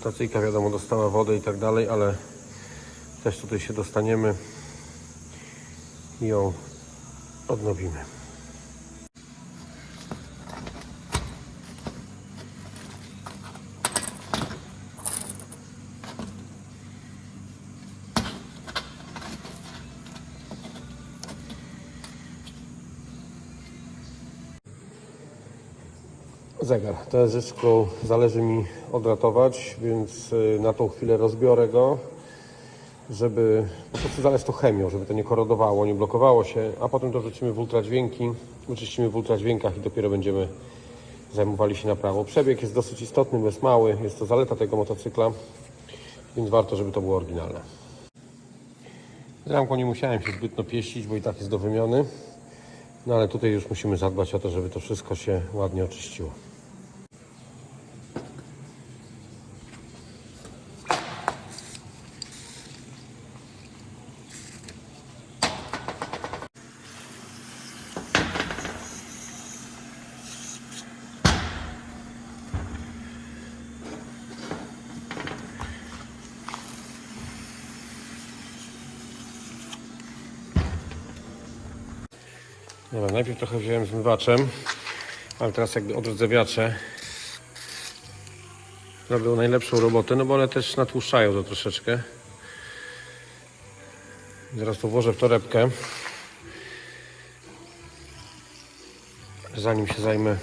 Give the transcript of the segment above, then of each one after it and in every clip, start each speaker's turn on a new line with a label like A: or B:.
A: Stacyjka wiadomo dostała wodę i tak dalej, ale też tutaj się dostaniemy i ją odnowimy. Zegar. Rzecz, którą zależy mi odratować, więc y, na tą chwilę rozbiorę go, żeby po prostu zależy to chemią, żeby to nie korodowało, nie blokowało się, a potem to wrzucimy w ultradźwięki, wyczyścimy w ultradźwiękach i dopiero będziemy zajmowali się naprawą. Przebieg jest dosyć istotny, jest mały, jest to zaleta tego motocykla, więc warto, żeby to było oryginalne. Z ramką nie musiałem się zbytnio pieścić, bo i tak jest do wymiany. No ale tutaj już musimy zadbać o to, żeby to wszystko się ładnie oczyściło. Dobra, najpierw trochę wziąłem zmywaczem, ale teraz jakby odrdzewiacze robią najlepszą robotę, no bo one też natłuszczają to troszeczkę. Zaraz to włożę w torebkę. Zanim się zajmę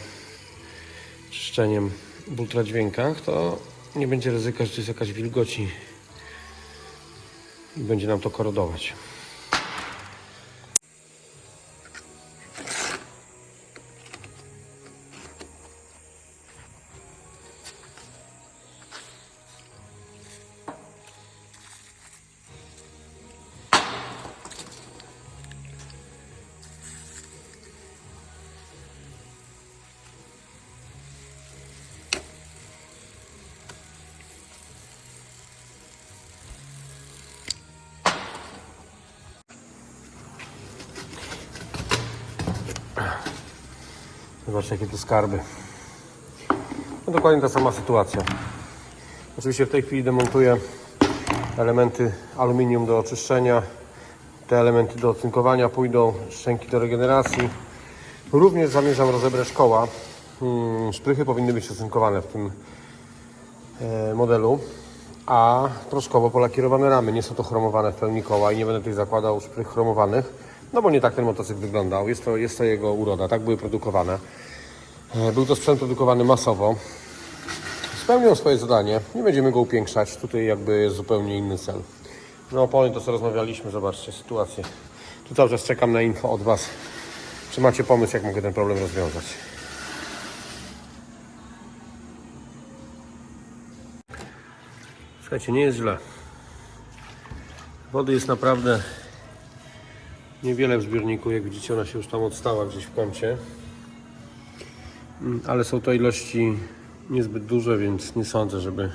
A: czyszczeniem w ultradźwiękach, to nie będzie ryzyka, że to jest jakaś wilgoci i będzie nam to korodować. Jakie tu skarby. No dokładnie ta sama sytuacja. Oczywiście w tej chwili demontuję elementy aluminium do oczyszczenia. Te elementy do ocynkowania pójdą, szczęki do regeneracji. Również zamierzam rozebrać koła. Hmm, szprychy powinny być ocynkowane w tym e, modelu, a proszkowo polakierowane ramy. Nie są to chromowane w pełni koła i nie będę tutaj zakładał szprych chromowanych, no bo nie tak ten motocykl wyglądał. Jest to, jest to jego uroda, tak były produkowane. E, Był to sprzęt produkowany masowo. Spełnił swoje zadanie, nie będziemy go upiększać. Tutaj jakby jest zupełnie inny cel. No opony to co rozmawialiśmy, zobaczcie sytuację. Tu cały czas czekam na info od Was. Czy macie pomysł, jak mogę ten problem rozwiązać? Słuchajcie, nie jest źle. Wody jest naprawdę niewiele w zbiorniku. Jak widzicie, ona się już tam odstała gdzieś w kącie. Mm, Ale są to ilości niezbyt duże, więc nie sądzę, żeby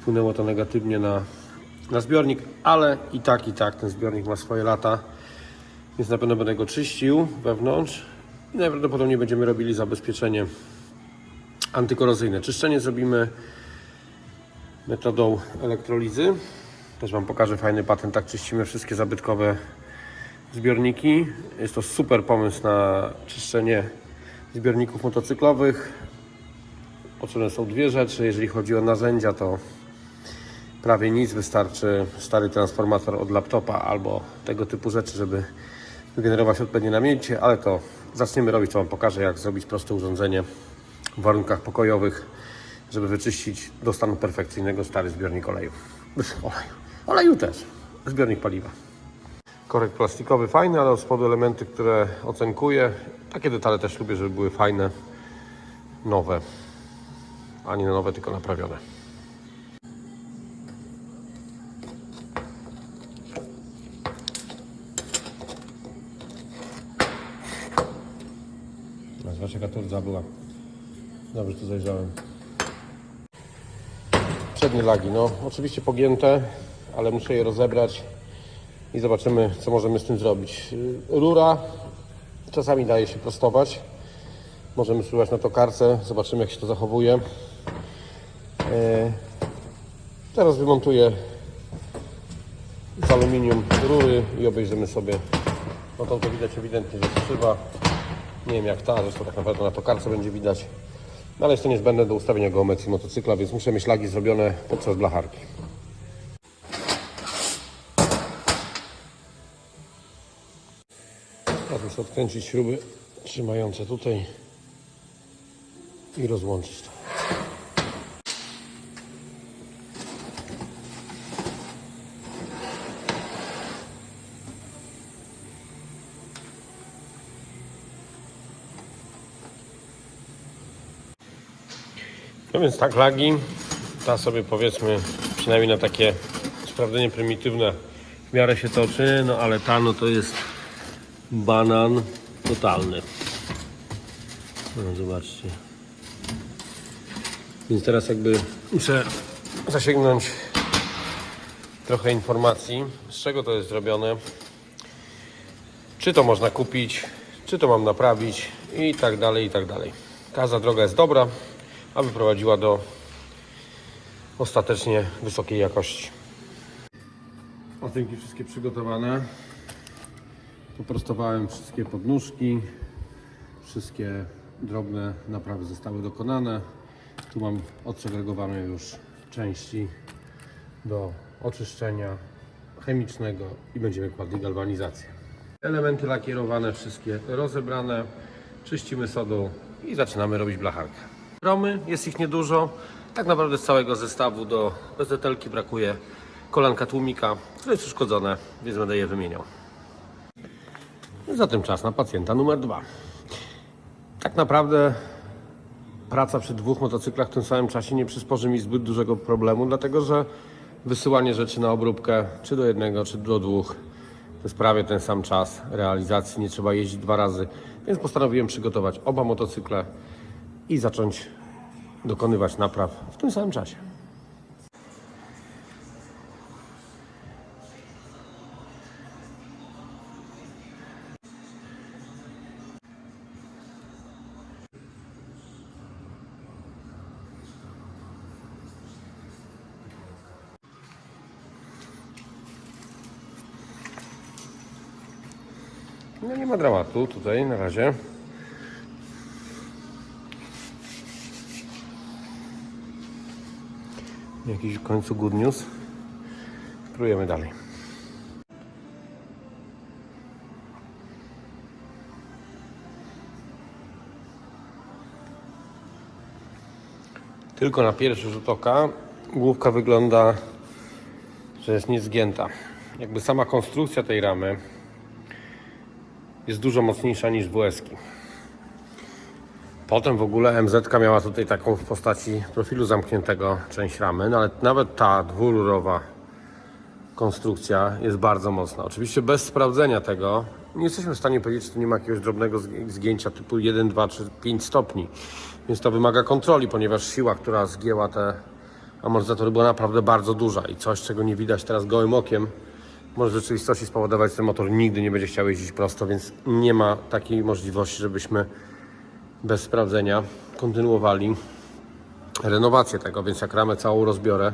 A: wpłynęło to negatywnie na, na zbiornik. Ale i tak, i tak ten zbiornik ma swoje lata. Więc na pewno będę go czyścił wewnątrz. I najprawdopodobniej będziemy robili zabezpieczenie antykorozyjne. Czyszczenie zrobimy metodą elektrolizy. Też Wam pokażę fajny patent, tak czyścimy wszystkie zabytkowe zbiorniki. Jest to super pomysł na czyszczenie zbiorników motocyklowych. Potrzebne są dwie rzeczy. Jeżeli chodzi o narzędzia, to prawie nic. Wystarczy stary transformator od laptopa albo tego typu rzeczy, żeby wygenerować odpowiednie namięcie, ale to zaczniemy robić, to Wam pokażę, jak zrobić proste urządzenie w warunkach pokojowych, żeby wyczyścić do stanu perfekcyjnego stary zbiornik oleju. Oleju, oleju też, zbiornik paliwa. Korek plastikowy fajny, ale od spodu elementy, które ocenkuję. Takie detale też lubię, żeby były fajne, nowe, a nie nowe, tylko naprawione. Zobacz jaka tu rdza była. Dobrze tu zajrzałem. Przednie lagi, no oczywiście pogięte, ale muszę je rozebrać i zobaczymy co możemy z tym zrobić. Rura czasami daje się prostować. Możemy spróbować na tokarce, zobaczymy jak się to zachowuje. E, Teraz wymontuję z aluminium rury i obejrzymy sobie. No to, to widać ewidentnie, że szyba. Nie wiem jak ta, zresztą tak naprawdę na tokarce będzie widać. No ale jest to niezbędne do ustawienia geometrii motocykla, więc muszę mieć lagi zrobione podczas blacharki. Odkręcić śruby trzymające tutaj i rozłączyć to. No więc tak lagi, ta sobie powiedzmy przynajmniej na takie sprawdzenie prymitywne w miarę się toczy, no ale ta no to jest banan totalny. No zobaczcie. Więc teraz jakby muszę zasięgnąć trochę informacji, z czego to jest zrobione, czy to można kupić, czy to mam naprawić i tak dalej, i tak dalej. Każda droga jest dobra, aby prowadziła do ostatecznie wysokiej jakości. Ocynki wszystkie przygotowane. Poprostowałem wszystkie podnóżki. Wszystkie drobne naprawy zostały dokonane. Tu mam odsegregowane już części do oczyszczenia chemicznego i będziemy kładli galwanizację. Elementy lakierowane wszystkie rozebrane. Czyścimy sodą i zaczynamy robić blacharkę. Romy, jest ich niedużo. Tak naprawdę z całego zestawu do bezetelki brakuje kolanka tłumika, które jest uszkodzone, więc będę je wymieniał. Zatem czas na pacjenta numer dwa. Tak naprawdę praca przy dwóch motocyklach w tym samym czasie nie przysporzy mi zbyt dużego problemu, dlatego że wysyłanie rzeczy na obróbkę, czy do jednego, czy do dwóch, to jest prawie ten sam czas realizacji, nie trzeba jeździć dwa razy, więc postanowiłem przygotować oba motocykle i zacząć dokonywać napraw w tym samym czasie. Dramatu tutaj na razie. Jakiś w końcu good news. Próbujemy dalej. Tylko na pierwszy rzut oka główka wygląda, że jest niezgięta. Jakby sama konstrukcja tej ramy jest dużo mocniejsza niż WS-ki. Potem w ogóle MZ miała tutaj taką w postaci profilu zamkniętego część ramy, no ale nawet ta dwururowa konstrukcja jest bardzo mocna. Oczywiście bez sprawdzenia tego nie jesteśmy w stanie powiedzieć, czy tu nie ma jakiegoś drobnego zg- zgięcia typu 1, 2 czy 5 stopni. Więc to wymaga kontroli, ponieważ siła, która zgięła te amortyzatory była naprawdę bardzo duża i coś, czego nie widać teraz gołym okiem, może w rzeczywistości spowodować, że ten motor nigdy nie będzie chciał jeździć prosto, więc nie ma takiej możliwości, żebyśmy bez sprawdzenia kontynuowali renowację tego, więc jak ramę całą rozbiorę,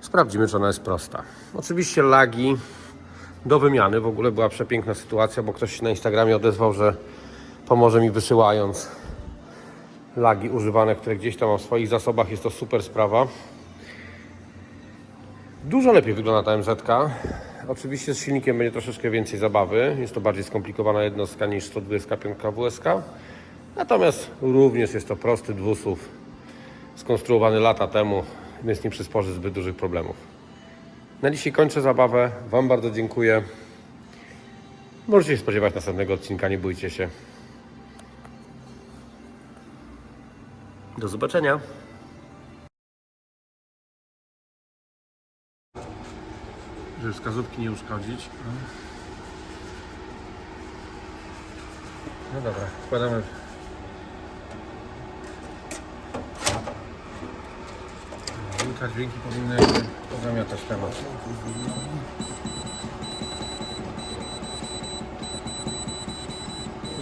A: sprawdzimy, czy ona jest prosta. Oczywiście lagi do wymiany, w ogóle była przepiękna sytuacja, bo ktoś na Instagramie odezwał, że pomoże mi wysyłając lagi używane, które gdzieś tam mam w swoich zasobach, jest to super sprawa. Dużo lepiej wygląda ta MZ. -ka. Oczywiście z silnikiem będzie troszeczkę więcej zabawy. Jest to bardziej skomplikowana jednostka niż 125 WSK. Natomiast również jest to prosty dwusuw skonstruowany lata temu, więc nie przysporzy zbyt dużych problemów. Na dzisiaj kończę zabawę. Wam bardzo dziękuję. Możecie się spodziewać następnego odcinka, nie bójcie się. Do zobaczenia. Żeby wskazówki nie uszkodzić. No dobra, wkładamy. Dźwięka, dźwięki powinny jakby zamiatać temat.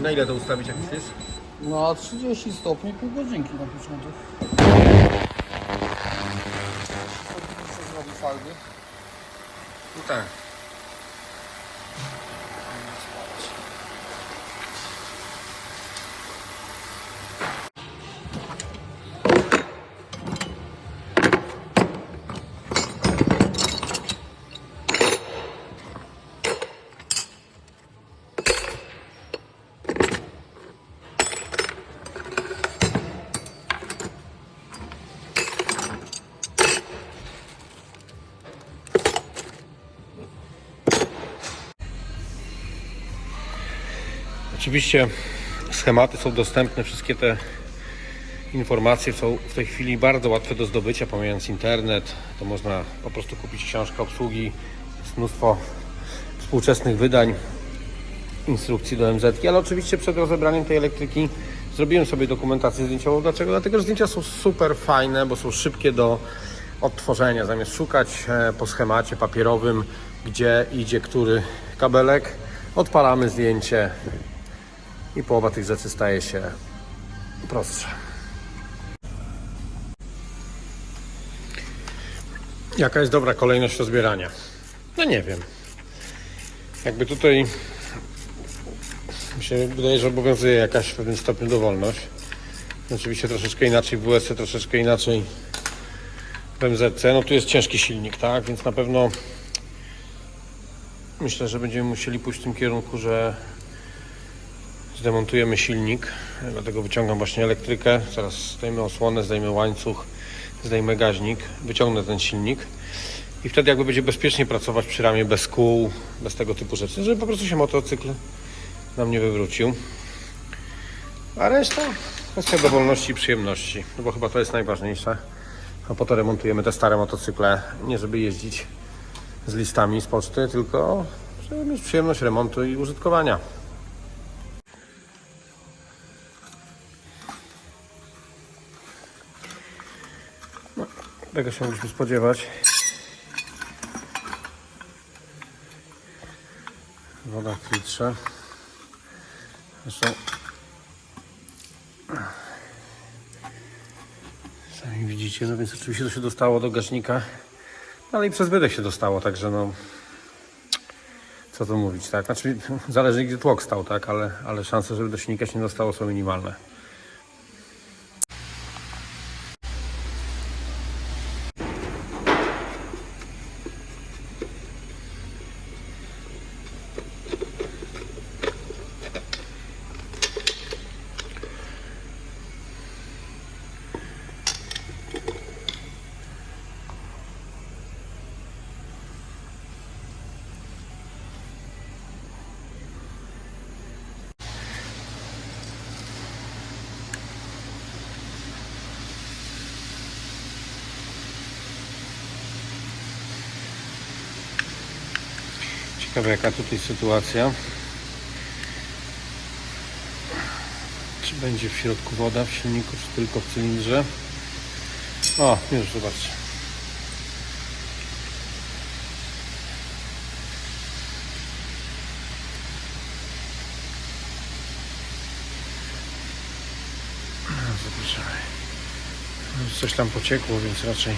A: Na ile to ustawić, jak myślisz?
B: Na 30 stopni pół godzinki na początek.
A: No Oczywiście schematy są dostępne, wszystkie te informacje są w tej chwili bardzo łatwe do zdobycia, pomijając internet, to można po prostu kupić książkę obsługi, jest mnóstwo współczesnych wydań, instrukcji do MZ, ale oczywiście przed rozebraniem tej elektryki zrobiłem sobie dokumentację zdjęciową. Dlaczego? Dlatego, że zdjęcia są super fajne, bo są szybkie do odtworzenia. Zamiast szukać e, po schemacie papierowym, gdzie idzie który kabelek, odpalamy zdjęcie i połowa tych rzeczy staje się prostsza. Jaka jest dobra kolejność rozbierania? No nie wiem. Jakby tutaj mi się wydaje, że obowiązuje jakaś w pewnym stopniu dowolność. Oczywiście troszeczkę inaczej w WSC, troszeczkę inaczej w MZC. No tu jest ciężki silnik, tak? Więc na pewno myślę, że będziemy musieli pójść w tym kierunku, że zdemontujemy silnik. Dlatego wyciągam właśnie elektrykę. Zaraz zdejmę osłonę, zdejmę łańcuch, zdejmę gaźnik, wyciągnę ten silnik. I wtedy jakby będzie bezpiecznie pracować przy ramie bez kół, bez tego typu rzeczy, żeby po prostu się motocykl nam nie wywrócił. A reszta kwestia dowolności i przyjemności, no bo chyba to jest najważniejsze. A po to remontujemy te stare motocykle, nie żeby jeździć z listami z poczty, tylko żeby mieć przyjemność remontu i użytkowania. Tego się mogliśmy spodziewać. Woda w filtrze. Zresztą sami widzicie, no więc oczywiście to się dostało do gaśnika, no ale i przez wydech się dostało, także no co tu mówić, tak? Znaczy zależy gdzie tłok stał, tak? Ale, ale szanse, żeby do silnika się nie dostało są minimalne. Ciekawe jaka tutaj sytuacja. Czy będzie w środku woda w silniku, czy tylko w cylindrze? O, już zobaczcie. Zobaczymy. Coś tam pociekło, więc raczej.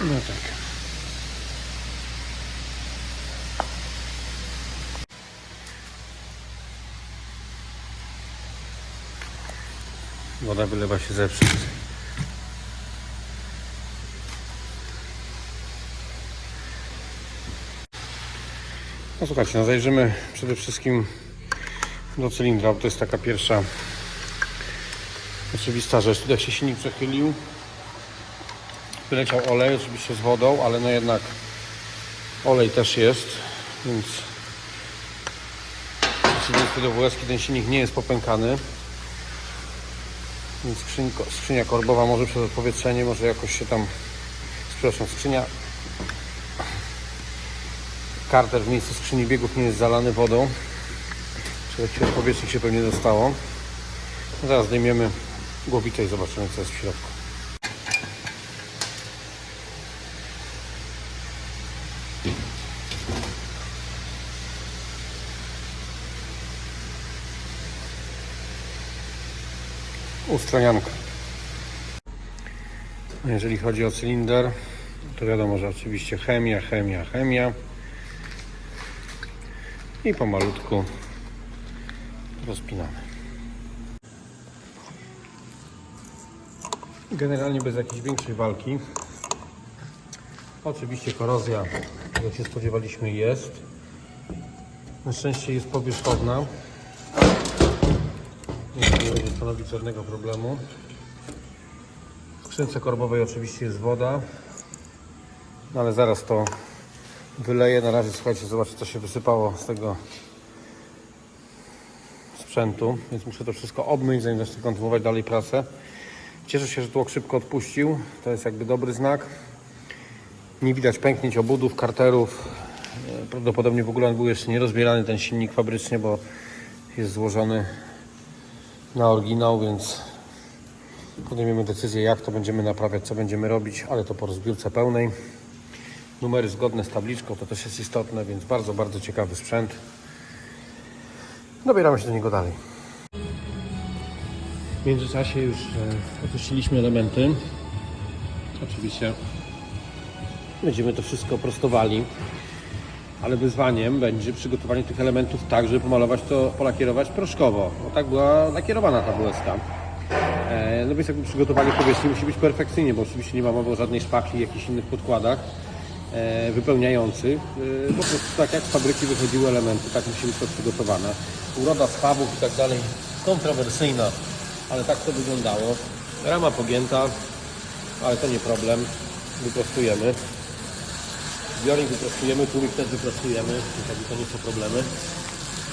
A: No tak. Woda wylewa się zewsząd. No słuchajcie, no zajrzymy przede wszystkim do cylindra, bo to jest taka pierwsza oczywista rzecz. Tutaj się silnik przechylił. Wyleciał olej, oczywiście z wodą, ale no jednak olej też jest, więc w przeciwieństwie do WS ten silnik nie jest popękany. Skrzynko, skrzynia korbowa może przez odpowietrzenie, może jakoś się tam, przepraszam, skrzynia, karter w miejscu skrzyni biegów nie jest zalany wodą, czy jakiś odpowietrznik się pewnie dostało. No zaraz zdejmiemy głowicę i zobaczymy co jest w środku. Ustronianka. Jeżeli chodzi o cylinder, to wiadomo, że oczywiście chemia, chemia, chemia. I pomalutku rozpinamy. Generalnie bez jakiejś większej walki. Oczywiście korozja, jak się spodziewaliśmy, jest. Na szczęście jest powierzchowna. Nie będzie stanowić żadnego problemu. W skrzynce korbowej oczywiście jest woda. No ale zaraz to wyleję. Na razie słuchajcie, zobaczcie co się wysypało z tego sprzętu. Więc muszę to wszystko obmyć, zanim zacznę kontynuować dalej pracę. Cieszę się, że tłok szybko odpuścił. To jest jakby dobry znak. Nie widać pęknięć obudów, karterów. Prawdopodobnie w ogóle on był jeszcze nie rozbierany ten silnik fabrycznie, bo jest złożony na oryginał, więc podejmiemy decyzję jak to będziemy naprawiać, co będziemy robić, ale to po rozbiórce pełnej. Numery zgodne z tabliczką, to też jest istotne, więc bardzo, bardzo ciekawy sprzęt. Dobieramy się do niego dalej. W międzyczasie już e, oczyściliśmy elementy. Oczywiście będziemy to wszystko prostowali, ale wyzwaniem będzie przygotowanie tych elementów tak, żeby pomalować to, polakierować proszkowo. Bo tak była lakierowana ta błyska. E, no więc jakby przygotowanie powierzchni musi być perfekcyjnie, bo oczywiście nie ma mowy o żadnej szpachli jakichś innych podkładach e, wypełniających. E, po prostu tak jak z fabryki wychodziły elementy, tak musi być to przygotowane. Uroda spawów i tak dalej kontrowersyjna, ale tak to wyglądało. Rama pogięta, ale to nie problem. Wyprostujemy. Zbiornik wyprostujemy, tłumik też wyprostujemy, jakby to nie są problemy.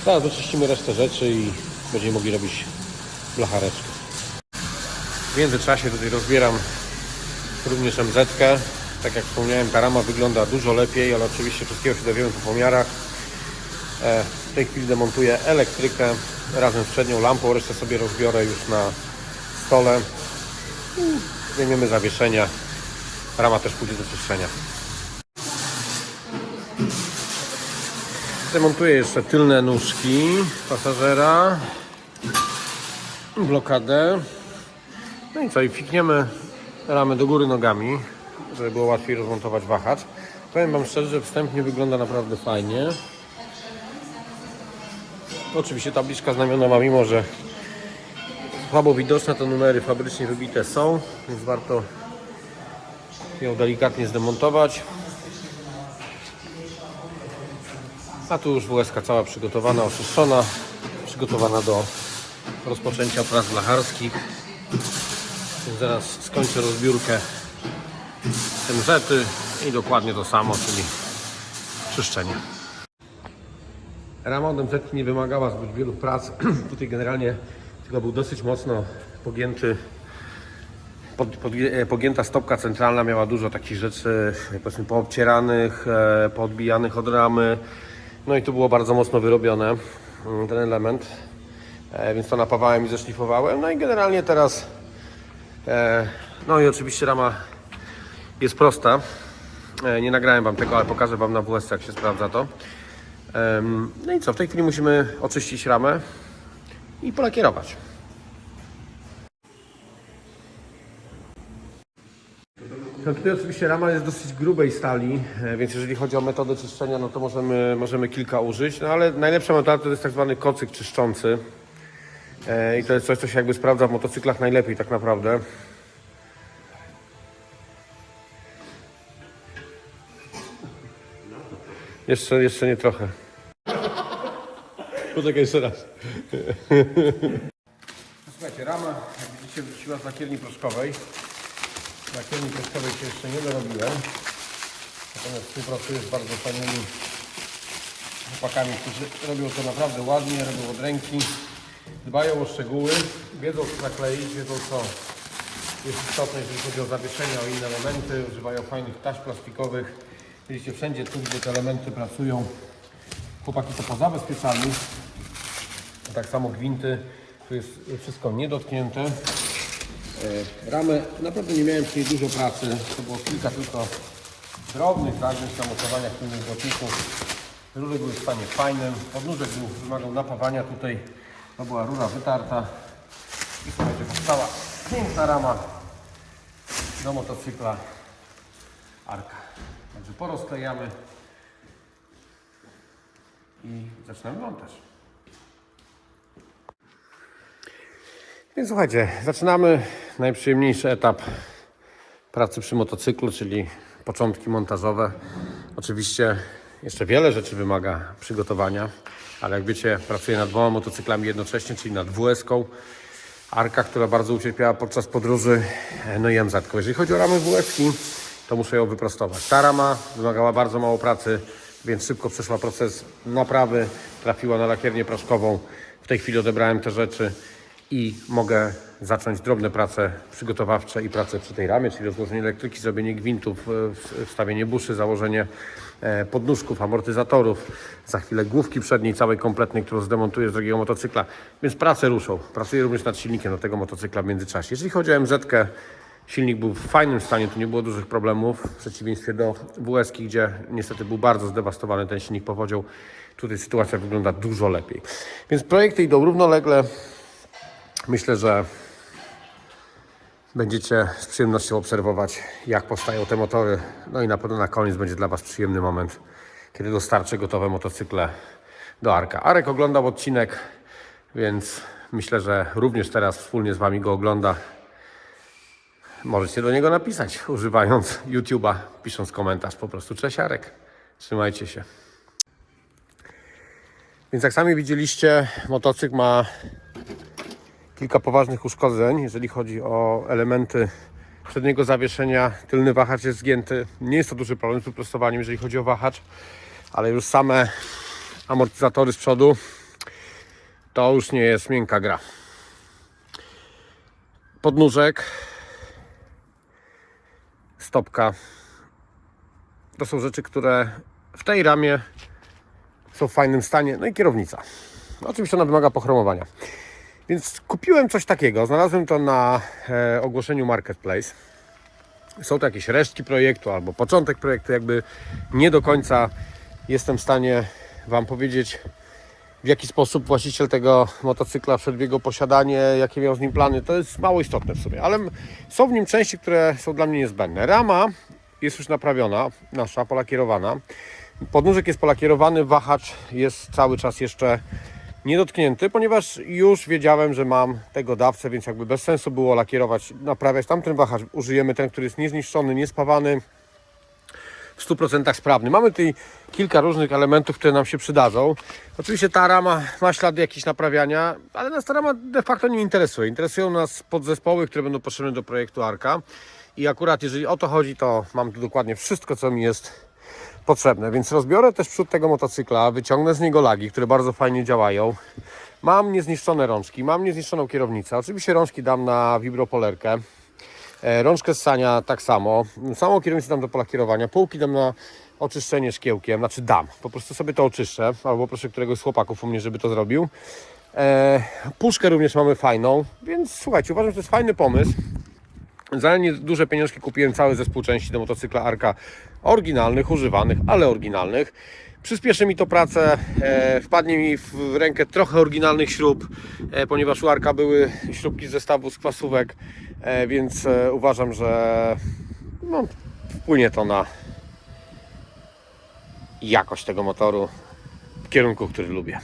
A: Teraz doczyścimy resztę rzeczy i będziemy mogli robić blachareczkę. W międzyczasie tutaj rozbieram również MZ. -kę. Tak jak wspomniałem, ta rama wygląda dużo lepiej, ale oczywiście wszystkiego się dowiemy po pomiarach. E, W tej chwili demontuję elektrykę razem z przednią lampą, resztę sobie rozbiorę już na stole. Zdejmiemy zawieszenia. Rama też pójdzie do czyszczenia. Demontuję jeszcze tylne nóżki pasażera. Blokadę. No i co, i fikniemy ramę do góry nogami, żeby było łatwiej rozmontować wahacz. Powiem Wam szczerze, że wstępnie wygląda naprawdę fajnie. Oczywiście tabliczka znamionowa, mimo że słabo widoczne, to numery fabrycznie wybite są, więc warto ją delikatnie zdemontować. A tu już WSK cała przygotowana, oczyszczona, przygotowana do rozpoczęcia prac blacharskich. Zaraz skończę rozbiórkę MZ i dokładnie to samo, czyli czyszczenie. Rama MZ nie wymagała zbyt wielu prac. Tutaj generalnie tylko był dosyć mocno pogięty pod, pod, e, pogięta stopka centralna miała dużo takich rzeczy e, powiedzmy poobcieranych, e, poodbijanych od ramy. No i tu było bardzo mocno wyrobione mm, ten element. E, więc to napawałem i zeszlifowałem. No i generalnie teraz e, no i oczywiście rama jest prosta. E, nie nagrałem Wam tego, ale pokażę Wam na WS jak się sprawdza to. No i co, w tej chwili musimy oczyścić ramę i polakierować. No tutaj oczywiście rama jest dosyć grubej stali, e, więc jeżeli chodzi o metodę czyszczenia, no to możemy, możemy kilka użyć, no ale najlepsza metoda to jest tak zwany kocyk czyszczący. E, I to jest coś, co się jakby sprawdza w motocyklach najlepiej tak naprawdę. Jeszcze, jeszcze nie trochę. Poczekaj jeszcze raz. Słuchajcie, rama, jak widzicie, wróciła z lakierni proszkowej. Lakierni proszkowej się jeszcze nie dorobiłem. Natomiast współpracuję z bardzo fajnymi chłopakami, którzy robią to naprawdę ładnie, robią od ręki. Dbają o szczegóły, wiedzą co zakleić, wiedzą co jest istotne, jeżeli chodzi o zawieszenia, o inne elementy. Używają fajnych taśm plastikowych. Widzicie, wszędzie tu, gdzie te elementy pracują, chłopaki to pozabezpieczali. Tak samo gwinty, tu jest wszystko niedotknięte. E, Ramy, naprawdę nie miałem niej dużo pracy, to było kilka tylko drobnych, tak, więc zamocowania tylnych błotników. Rury były w stanie fajnym, podnóżek był, wymagał napawania tutaj, to była rura wytarta i słuchajcie, powstała piękna rama do motocykla Arka. Także porozklejamy i zaczynamy montaż. Więc słuchajcie, zaczynamy najprzyjemniejszy etap pracy przy motocyklu, czyli początki montażowe. Oczywiście jeszcze wiele rzeczy wymaga przygotowania, ale jak wiecie, pracuję nad dwoma motocyklami jednocześnie, czyli nad WS-ką, Arka, która bardzo ucierpiała podczas podróży, no i MZ. -ką. Jeżeli chodzi o ramy WS, to muszę ją wyprostować. Ta rama wymagała bardzo mało pracy, więc szybko przeszła proces naprawy, trafiła na lakiernię proszkową. W tej chwili odebrałem te rzeczy i mogę zacząć drobne prace przygotowawcze i prace przy tej ramie, czyli rozłożenie elektryki, zrobienie gwintów, e, wstawienie buszy, założenie e, podnóżków, amortyzatorów, za chwilę główki przedniej całej kompletnej, którą zdemontuję z drugiego motocykla, więc prace ruszą. Pracuję również nad silnikiem do tego motocykla w międzyczasie. Jeżeli chodzi o MZ, silnik był w fajnym stanie, tu nie było dużych problemów, w przeciwieństwie do WS, gdzie niestety był bardzo zdewastowany ten silnik powodzią. Tutaj sytuacja wygląda dużo lepiej. Więc projekty idą równolegle. Myślę, że będziecie z przyjemnością obserwować, jak powstają te motory. No i na pewno na koniec będzie dla Was przyjemny moment, kiedy dostarczę gotowe motocykle do Arka. Arek oglądał odcinek, więc myślę, że również teraz wspólnie z Wami go ogląda. Możecie do niego napisać, używając YouTube'a, pisząc komentarz po prostu. Cześć Arek, trzymajcie się. Więc jak sami widzieliście, motocykl ma kilka poważnych uszkodzeń, jeżeli chodzi o elementy przedniego zawieszenia. Tylny wahacz jest zgięty. Nie jest to duży problem z wyprostowaniem, jeżeli chodzi o wahacz, ale już same amortyzatory z przodu to już nie jest miękka gra. Podnóżek, stopka. To są rzeczy, które w tej ramie są w fajnym stanie. No i kierownica. Oczywiście ona wymaga pochromowania. Więc kupiłem coś takiego. Znalazłem to na e, ogłoszeniu Marketplace. Są to jakieś resztki projektu albo początek projektu. Jakby nie do końca jestem w stanie Wam powiedzieć, w jaki sposób właściciel tego motocykla wszedł w jego posiadanie, jakie miał z nim plany. To jest mało istotne w sumie, ale są w nim części, które są dla mnie niezbędne. Rama jest już naprawiona, nasza, polakierowana. Podnóżek jest polakierowany, wahacz jest cały czas jeszcze niedotknięty, ponieważ już wiedziałem, że mam tego dawcę, więc jakby bez sensu było lakierować, naprawiać tamten wahacz. Użyjemy ten, który jest niezniszczony, niespawany, w 100% sprawny. Mamy tutaj kilka różnych elementów, które nam się przydadzą. Oczywiście ta rama ma ślady jakieś naprawiania, ale nas ta rama de facto nie interesuje. Interesują nas podzespoły, które będą potrzebne do projektu Arka. I akurat jeżeli o to chodzi, to mam tu dokładnie wszystko, co mi jest potrzebne. Więc rozbiorę też przód tego motocykla, wyciągnę z niego lagi, które bardzo fajnie działają. Mam niezniszczone rączki, mam niezniszczoną kierownicę. Oczywiście rączki dam na wibropolerkę. E, Rączkę ssania tak samo. Samą kierownicę dam do polakierowania. Półki dam na oczyszczenie szkiełkiem. Znaczy dam. Po prostu sobie to oczyszczę. Albo proszę któregoś z chłopaków u mnie, żeby to zrobił. E, puszkę również mamy fajną. Więc słuchajcie, uważam, że to jest fajny pomysł. Za duże pieniążki kupiłem cały zespół części do motocykla Arka oryginalnych, używanych, ale oryginalnych. Przyspieszy mi to pracę, e, wpadnie mi w rękę trochę oryginalnych śrub, e, ponieważ u Arka były śrubki z zestawu z kwasówek, e, więc e, uważam, że no, wpłynie to na jakość tego motoru w kierunku, który lubię.